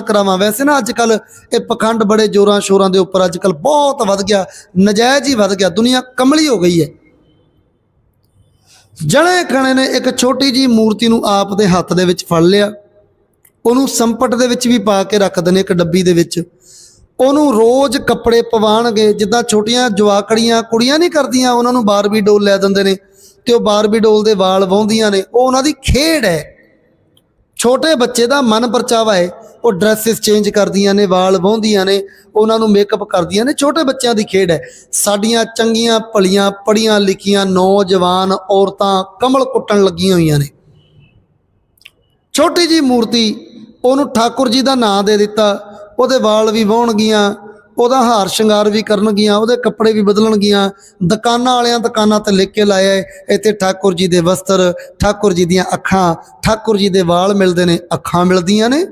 ਕਰਾਵਾਂ। ਵੈਸੇ ਨਾ ਅੱਜ ਕੱਲ ਇਹ ਪਖੰਡ ਬੜੇ ਜ਼ੋਰਾਂ ਸ਼ੋਰਾਂ ਦੇ ਉੱਪਰ ਅੱਜ ਕੱਲ ਬਹੁਤ ਵੱਧ ਗਿਆ, ਨਜਾਇਜ਼ ਹੀ ਵੱਧ ਗਿਆ, ਦੁਨੀਆ ਕਮਲੀ ਹੋ ਗਈ ਹੈ। ਜਣੇ ਖਣੇ ਨੇ ਇੱਕ ਛੋਟੀ ਜੀ ਮੂਰਤੀ ਨੂੰ ਆਪ ਦੇ ਹੱਥ ਦੇ ਵਿੱਚ ਫੜ ਲਿਆ। ਉਹਨੂੰ ਸੰਪਟ ਦੇ ਵਿੱਚ ਵੀ ਪਾ ਕੇ ਰੱਖਦੇ ਨੇ ਇੱਕ ਡੱਬੀ ਦੇ ਵਿੱਚ। ਉਹਨੂੰ ਰੋਜ਼ ਕੱਪੜੇ ਪਵਾਣਗੇ, ਜਿੱਦਾਂ ਛੋਟੀਆਂ ਜਵਾਕੜੀਆਂ ਕੁੜੀਆਂ ਨਹੀਂ ਕਰਦੀਆਂ, ਉਹਨਾਂ ਨੂੰ ਬਾਰਬੀ ਡੋਲ ਲੈ ਦਿੰਦੇ ਨੇ ਤੇ ਉਹ ਬਾਰਬੀ ਡੋਲ ਦੇ ਵਾਲ ਵਾਹੁੰਦੀਆਂ ਨੇ। ਉਹ ਉਹਨਾਂ ਦੀ ਖੇਡ ਹੈ। ਛੋਟੇ ਬੱਚੇ ਦਾ ਮਨ ਪਰਚਾਵਾ ਹੈ। ਉਹ ਡਰੈਸਸ ਚੇਂਜ ਕਰਦੀਆਂ ਨੇ, ਵਾਲ ਵਾਹੁੰਦੀਆਂ ਨੇ, ਉਹਨਾਂ ਨੂੰ ਮੇਕਅਪ ਕਰਦੀਆਂ ਨੇ, ਛੋਟੇ ਬੱਚਿਆਂ ਦੀ ਖੇਡ ਹੈ। ਸਾਡੀਆਂ ਚੰਗੀਆਂ ਭਲੀਆਂ ਪੜੀਆਂ ਲਿਖੀਆਂ ਨੌਜਵਾਨ ਔਰਤਾਂ ਕਮਲ ਕੁੱਟਣ ਲੱਗੀਆਂ ਹੋਈਆਂ ਨੇ। ਛੋਟੀ ਜੀ ਮੂਰਤੀ, ਉਹਨੂੰ ਠਾਕੁਰ ਜੀ ਦਾ ਨਾਂ ਦੇ ਦਿੱਤਾ, ਉਹਦੇ ਵਾਲ ਵੀ ਵਾਹੁਣਗੀਆਂ, ਉਹਦਾ ਹਾਰ ਸ਼ਿੰਗਾਰ ਵੀ ਕਰਨਗੀਆਂ, ਉਹਦੇ ਕੱਪੜੇ ਵੀ ਬਦਲਣਗੀਆਂ, ਦੁਕਾਨਾਂ ਵਾਲਿਆਂ ਦੁਕਾਨਾਂ ਤੇ ਲਿਖ ਕੇ ਲਾਇਆ ਇੱਥੇ ਠਾਕੁਰ ਜੀ ਦੇ ਵਸਤਰ, ਠਾਕੁਰ ਜੀ ਦੀਆਂ ਅੱਖਾਂ, ਠਾਕੁਰ ਜੀ ਦੇ ਵਾਲ ਮਿਲਦੇ ਨੇ, ਅੱਖਾਂ ਮਿਲਦੀਆਂ ਨੇ।